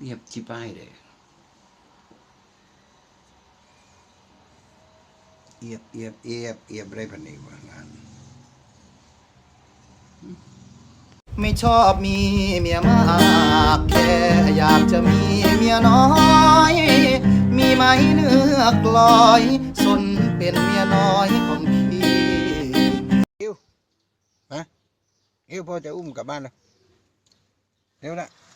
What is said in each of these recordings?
เงียบชิบหายเลยเอียบเอียบเอียบเอียบไรพันนี้วะงานไม่ชอบมีเมียมากแค่อยากจะมีเมียน้อย มีไหมเนื้อกลอยสนเป็นเมียน้อยของพี่อิวฮะอิวพ่อจะอุ้มกลับบ้านแล้วเร็วนะอิวเดี๋ยวนอยู่นี่แหละ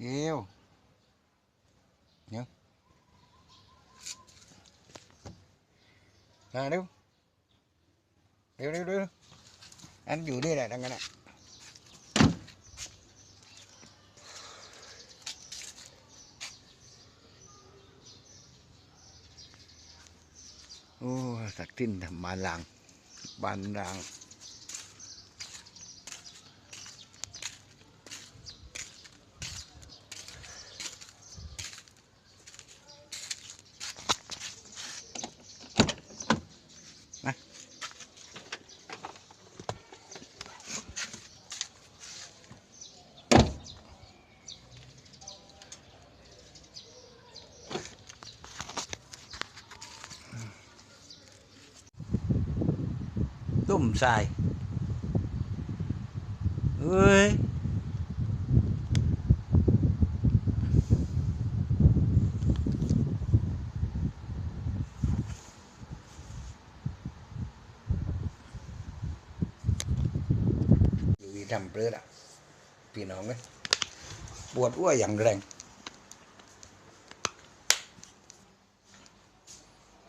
ดังนั้นอะโอ้สักทิ้นมาลังบานรัง มทรายเอ้ยอยู่ที่ทำเปลืออะพี่น้องเลยปวดอ้วอย่างแรง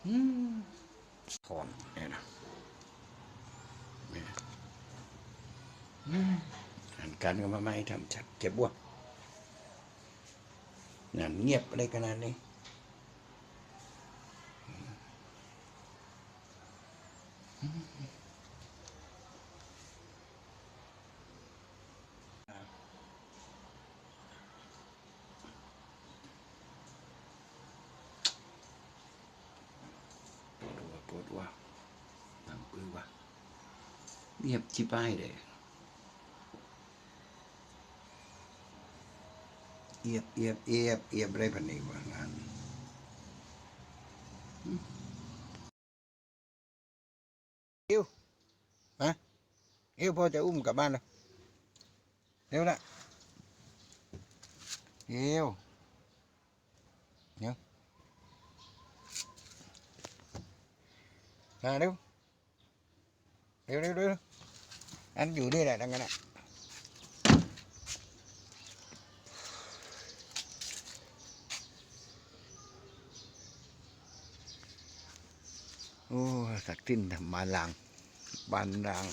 อืมถอนเนี่ยนะ อ่านการก็มาไม่ทำชัดเจ็บบ้วงานเงียบอะไรขนาดนี้ปวดหัวปวดหัวทำปื้อวะเงียบชิบหายเลย เอียบเอียบเอียบเอียบไรพันนี้วะงานอิวฮะอิวพ่อจะอุ้มกลับบ้านแล้วเร็วนะเอวเดี๋ยมาเร็วเร็วเร็วเร็วอันอยู่นี่แหละดังนั้นอะ โอ้สักทิ้นมาลังบานรัง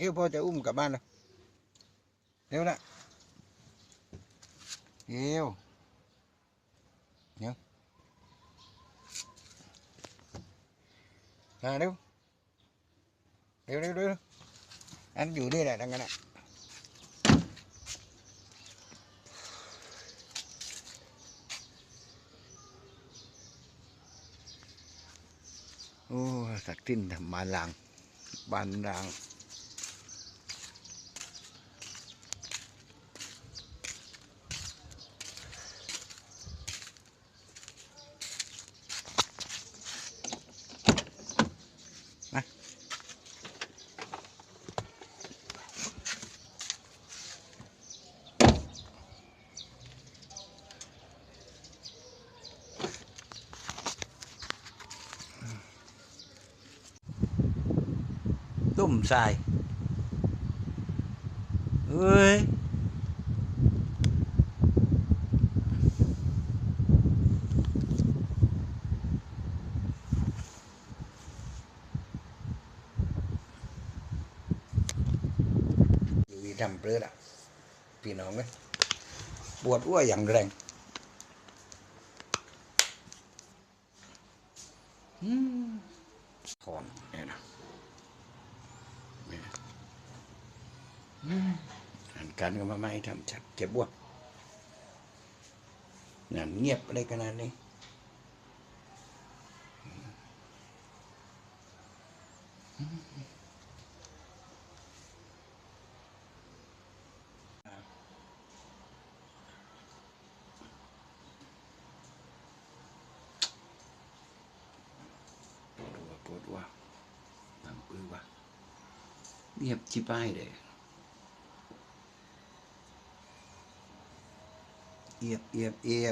อิวพ่อจะอุ้มกลับบ้านแล้วเร็วนะอิวเดี๋ยวมาเร็วเร็วเร็วเร็วอันอยู่นี่แหละดังนั้นอะโอ้สักทิ้นมาลังบานรัง มทรายเอ้ยอยู่อีทำเปลือกอะพี่น้องเลยปวดอ้วอย่างแรงถอนเนี่ยนะเนี่ย อืมอันการก็มาไม่ทำชัดเจ็บบ่นั่นเงียบอะไรขนาดนี้ปวดหัวปวดหัวทำปื้อว่ะเงียบชิบหายเลย เอียบเอีย